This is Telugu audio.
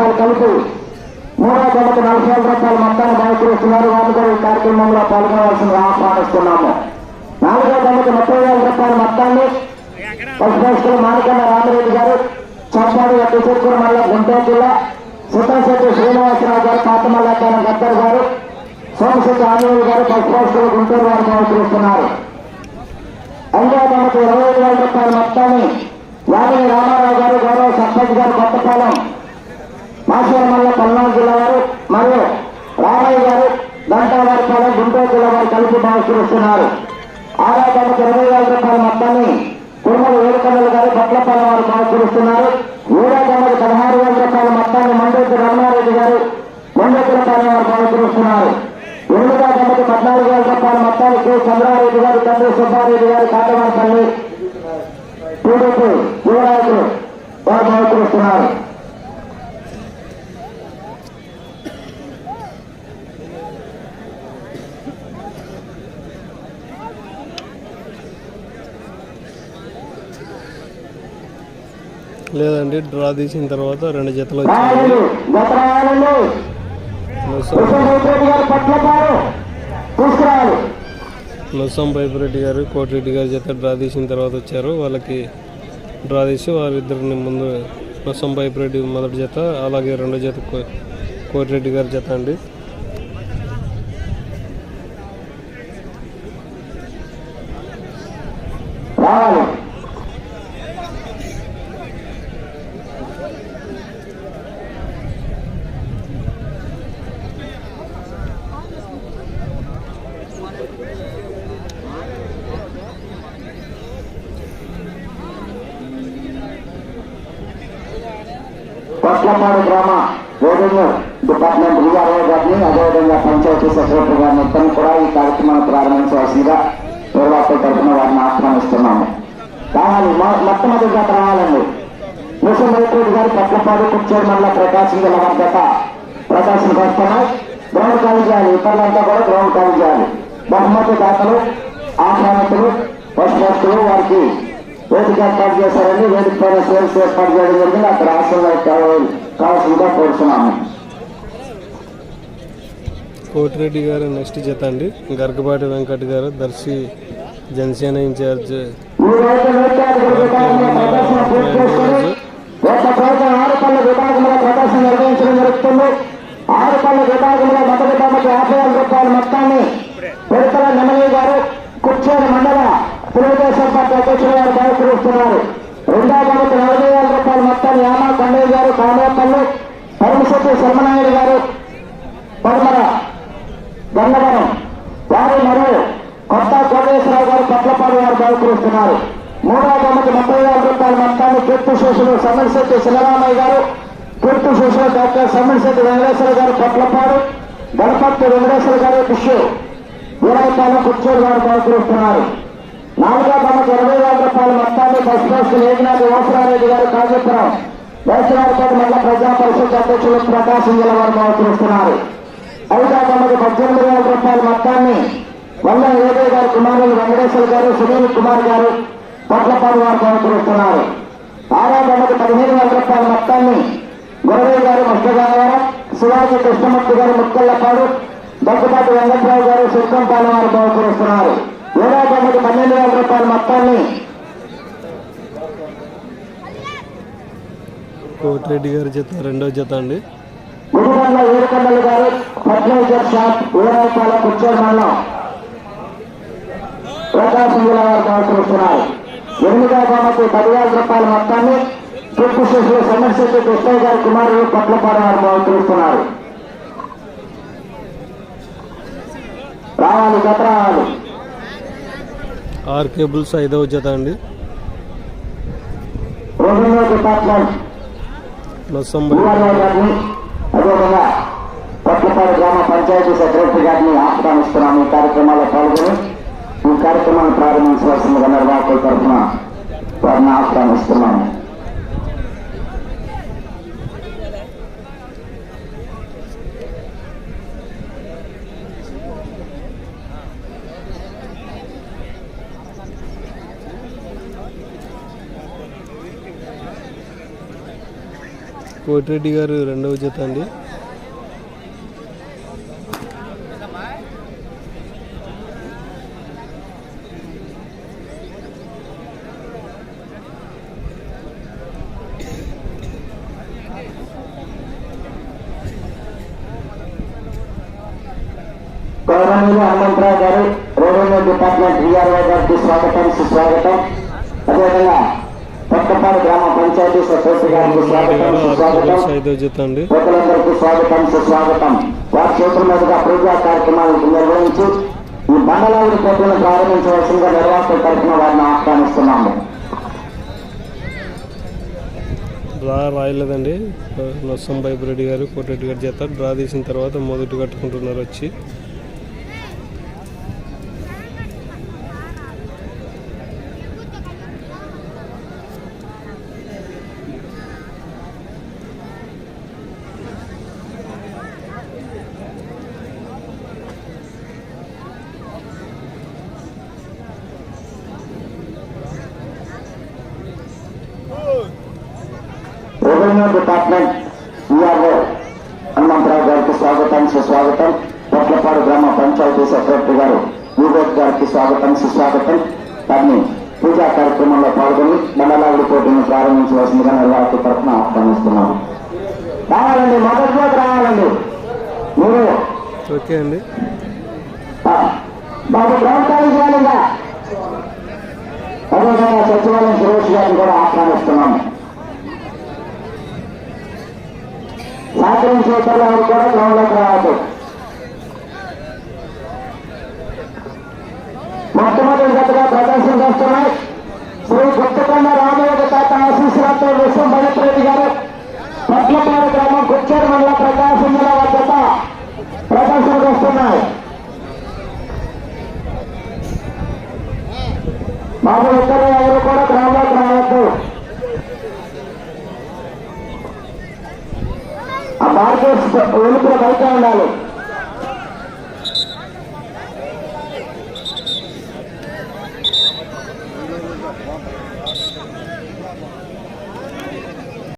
రూపాయలు కలిపి మూడో జతకు నలభై ఐదు రూపాయలు మొత్తాన్ని బయటకుస్తున్నారు వారు కూడా ఈ కార్యక్రమంలో పాల్గొనవలసిందిగా ఆహ్వానిస్తున్నాము నాలుగో జతకు ముప్పై వేల రూపాయల మొత్తాన్ని పశుపోషకులు మాణికన్న రామరెడ్డి గారు చంపాడు ఎక్కచెక్కూరు మల్ల గుంటూరు జిల్లా సుతాశెట్టి శ్రీనివాసరావు గారు పాతమల్లాకాన గద్దర్ గారు సోమశెట్టి ఆంజనేయులు గారు పశుపోషకులు గుంటూరు వారు బయటకుస్తున్నారు ఐదో తమకు ఇరవై ఐదు వేల రూపాయల మొత్తాన్ని యాదగిరి రామారావు గారు గౌరవ సర్పంచ్ గారు కొత్తపాలెం మాసేరమల్ల పల్నాడు జిల్లా వారు మరియు రామయ్య గారు గంటావారిపాలెం గుంటూరు జిల్లా వారు కలిసి బహిష్కరిస్తున్నారు ఆరో తమకు ఇరవై వేల రూపాయల మొత్తాన్ని కురుమల ఏడుకొండలు గారు బట్లపాలెం వారు బహిష్కరిస్తున్నారు ఏడో తమకు పదహారు వేల రూపాయల మొత్తాన్ని మండోతి రమణారెడ్డి గారు మండోతులపాలెం వారు బహిష్కరిస్తున్నారు ఎనిమిదో తమకు పద్నాలుగు వేల రూపాయల మొత్తాన్ని కె. చంద్రారెడ్డి గారు తండ్రి సుబ్బారెడ్డి గారు కాటవారిపల్లి టీడీపీ యువ వారు బహిష్కరిస్తున్నారు లేదండి డ్రా తీసిన తర్వాత రెండు జతలు వచ్చాయి రాయాలండి గారు పైపురెడ్డి గారు కోటిరెడ్డి గారి జత డ్రా తీసిన తర్వాత వచ్చారు. వాళ్ళకి డ్రా తీసి వారిద్దరిని ముందు నొసం పైపురెడ్డి మొదటి జత అలాగే రెండో జత కోటిరెడ్డి గారి జత అండి. రావాలి. కొట్లపాడు గ్రామ రెవెన్యూ డిపార్ట్మెంట్ విఆర్ఓ గారిని అదేవిధంగా పంచాయతీ సెక్రటరీ గారిని ఇద్దరిని కూడా ఈ కార్యక్రమాన్ని ప్రారంభించవలసిందిగా నిర్వాహకుల తరఫున వారిని ఆహ్వానిస్తున్నాము. రావాలి మొట్టమొదటిగా రావాలండి ముసం రెడ్డి గారు పట్లపాడు కుర్చోడు మండల ప్రకాశం గల వర్గత ప్రకాశం వస్తున్నాయి గ్రౌండ్ ఖాళీ చేయాలి. ఇతరులంతా కూడా గ్రౌండ్ ఖాళీ చేయాలి. బహుమతి దాతలు ఆహ్వానితులు పశుపక్షులు వారికి వేదిక ఏర్పాటు చేశారండి వేదిక పైన సేల్స్ ఏర్పాటు చేయడం జరిగింది అక్కడ ఆశ్రమ కావాల్సిందిగా కోరుతున్నాము కోటిరెడ్డి గారు నెక్స్ట్ జత అండి. గరకపాటి వెంకట్ గారు దర్శి జనసేన ఇన్ఛార్జ్ నృత్యాధికారుల విభాగంలో ప్రదర్శన నిర్వహించడం జరుగుతుంది. ఆరుపల్ల విభాగంలో మొదటి బొమ్మకి యాభై వేల రూపాయల మొత్తాన్ని పెడతల నెమలి గారు కుర్చేరు మండల తెలుగుదేశం పార్టీ అధ్యక్షులు గారు బహిష్కరిస్తున్నారు రెండవ బాబు నలభై వేల రూపాయలు మొత్తాన్ని యామా కొండయ్య గారు కామేపల్లి పరమశెట్టి శర్మనాయుడు గారు పడమర గంగవరం వారు మరియు కొత్త కోటేశ్వరరావు గారు పట్లపాడు వారు బయటకుస్తున్నారు మూడవ బాబుకి ముప్పై వేల రూపాయల మొత్తాన్ని కీర్తి శేషులు సమ్మిడిశెట్టి శివరామయ్య గారు కీర్తి శేషులు డాక్టర్ సమ్మిడిశెట్టి వెంకటేశ్వర గారు పట్లపాడు గణపతి వెంకటేశ్వర గారు కృష్ణు వీరాయపాలెం కుర్చూరు గారు బయటకుస్తున్నారు నాలుగో తమకు ఇరవై వేల రూపాయల మొత్తాన్ని బస్ పశుపోషకులు ఏకనాథ్ ఓసరారెడ్డి గారు కాజేపురం వైశ్వరాయపేట మండల ప్రజా పరిషత్ అధ్యక్షులు ప్రకాశం జిల్లా వారు బయటకుస్తున్నారు ఐదో తమకు పద్దెనిమిది వేల రూపాయల మొత్తాన్ని వల్ల ఏదో గారు కుమారులు వెంకటేశ్వర గారు సునీల్ కుమార్ గారు పొట్లపాడు వారు బయటకుస్తున్నారు ఆరో తమకు పదిహేను వేల రూపాయల మొత్తాన్ని గురవయ్య గారు మస్తగారం శివాజీ కృష్ణమూర్తి గారు ముక్కల్లపాడు దగ్గుబాటి వెంకట్రావు గారు సుఖంపాల వారు బహుకరిస్తున్నారు ఏడో బొమ్మకి పన్నెండు వేల రూపాయల మొత్తాన్ని కోటిరెడ్డి గారి జత రెండో జత అండి. గుడిబండ్ల ఏడుకొండలు గారు ఫర్టిలైజర్ షాప్ ఊరాయిపాల కుర్చోడు మండలం ప్రకాశం జిల్లా వారు బహుకరిస్తున్నారు ఎనిమిదో బొమ్మకి పదివేల రూపాయల మొత్తాన్ని తూర్పు శిశువు సమర్శెట్టి కృష్ణయ్య గారి కుమారుడు పట్లపాడు వారు బహుకరిస్తున్నారు రావాలి గత రావాలి. ఆర్ కేబుల్స్ ఐదవ జత అండి. రెవెన్యూ పట్లపాడు గ్రామ పంచాయతీ సెక్రటరీ గారిని ఆహ్వానిస్తున్నాము ఈ కార్యక్రమాల్లో పాల్గొని ఈ కార్యక్రమాన్ని ప్రారంభించవలసిందిగా నిర్వాహకుల తరఫున కోటిరెడ్డి గారు రెండవ జత అండి. గౌరవనీయులు హనుమంతరావు గారు రెవెన్యూ డిపార్ట్మెంట్ విఆర్ఓ గారికి స్వాగతం సుస్వాగతం. అదేవిధంగా కొత్తపాడు గ్రామ పంచాయతీ సెక్రటరీ గారికి స్వాగతం సుస్వాగతం. ప్రజలందరికీ స్వాగతం సుస్వాగతం. వారి చేతుల మీదుగా పూజా కార్యక్రమాలను నిర్వహించి ఈ మండలాన్ని ప్రారంభించవలసిందిగా నిర్వాహకుల తరఫున వారిని ఆహ్వానిస్తున్నాము. డ్రా రాయలేదండి. నొస్సం బైపురెడ్డి గారు కోటిరెడ్డి గారి జత డ్రా తీసిన తర్వాత మొదటి కట్టుకుంటున్నారు వచ్చి. పంచాయతీ సెక్రటరీ గారు వివేక్ గారికి స్వాగతం సుస్వాగతం. వారిని పూజా కార్యక్రమంలో పాల్గొని మండలావిడి పోటీని ప్రారంభించవలసిందిగా నిర్వాహకుల తరఫున ఆహ్వానిస్తున్నాము. రావాలండి మొదట్లో రావాలండి. మీరు? ఓకే అండి. బాబు గ్రౌండ్ చేయాలిగా. అదేవిధంగా సచివాలయం సురేష్ గారిని కూడా ఆహ్వానిస్తున్నాము. సహకరించే కూడా గ్రౌండ్లోకి రావద్దు. ఆశీస్సులతో విశ్వం భరత్రెడ్డి గారు పట్లపాడు గ్రామం కుచ్చేరు మండల ప్రకాశం జిల్లా వద్ద ప్రదర్శనకు వస్తున్నాయి. మాకు ఇద్దరు ఎవరు కూడా గ్రామంలోకి రావద్దు. ఆ మార్కెట్స్ వెలుపుల బయట ఉండాలి.